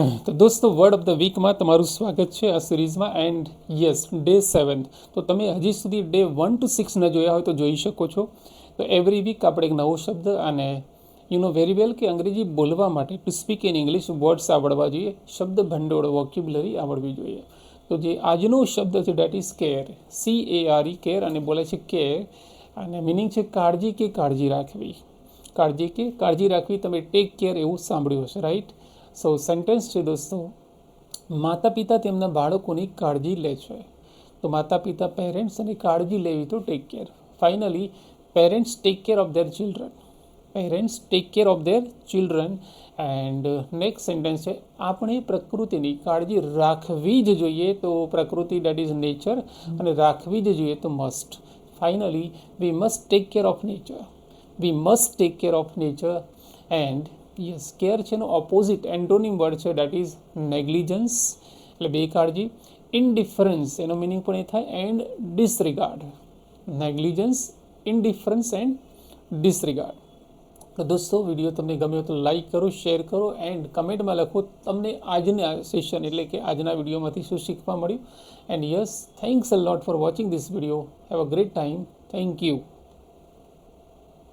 તો દોસ્તો word of the વીકમાં તમારું સ્વાગત છે આ સિરીઝમાં. એન્ડ યસ ડે સેવન્થ તો તમે હજી સુધી ડે વન ટુ સિક્સ ન જોયા હોય તો જોઈ શકો છો. તો એવરી વીક આપણે એક નવો શબ્દ અને યુ નો વેરી વેલ કે અંગ્રેજી બોલવા માટે to speak in English words આવડવા જોઈએ. શબ્દ ભંડોળ વોક્યુબલરી આવડવી જોઈએ. તો જે આજનો શબ્દ છે that is care C A R E care અને બોલે છે કેર અને મિનિંગ છે કાળજી કે કાળજી રાખવી. કાળજી કે કાળજી રાખવી, તમે ટેક કેર એવું સાંભળ્યું હશે રાઈટ સો સેન્ટેન્સ છે દોસ્તો માતા પિતા તેમના બાળકોની કાળજી લે છે. તો માતા પિતા પેરેન્ટ્સ અને કાળજી લેવી તો take care finally parents take care of their children parents take care of their children and next sentence છે, આપણે પ્રકૃતિની કાળજી રાખવી જ જોઈએ તો પ્રકૃતિ ડેટ ઇઝ નેચર અને રાખવી જ જોઈએ તો must finally we must take care of nature we must take care of nature and care છે એનો ઓપોઝિટ એન્ટોનિમ વર્ડ છે ડેટ ઇઝ નેગ્લિજન્સ એટલે બેકાળજી ઇનડિફરન્સ એનો મિનિંગ પણ એ થાય and disregard negligence indifference and disregard તો દોસ્તો, વીડિયો તમને ગમ્યો તો લાઈક કરો શેર કરો એન્ડ કમેન્ટમાં લખો તમને આજના સેશન એટલે કે આજના વિડીયોમાંથી શું શીખવા મળ્યું. And yes thanks a lot for watching this video have a great time thank you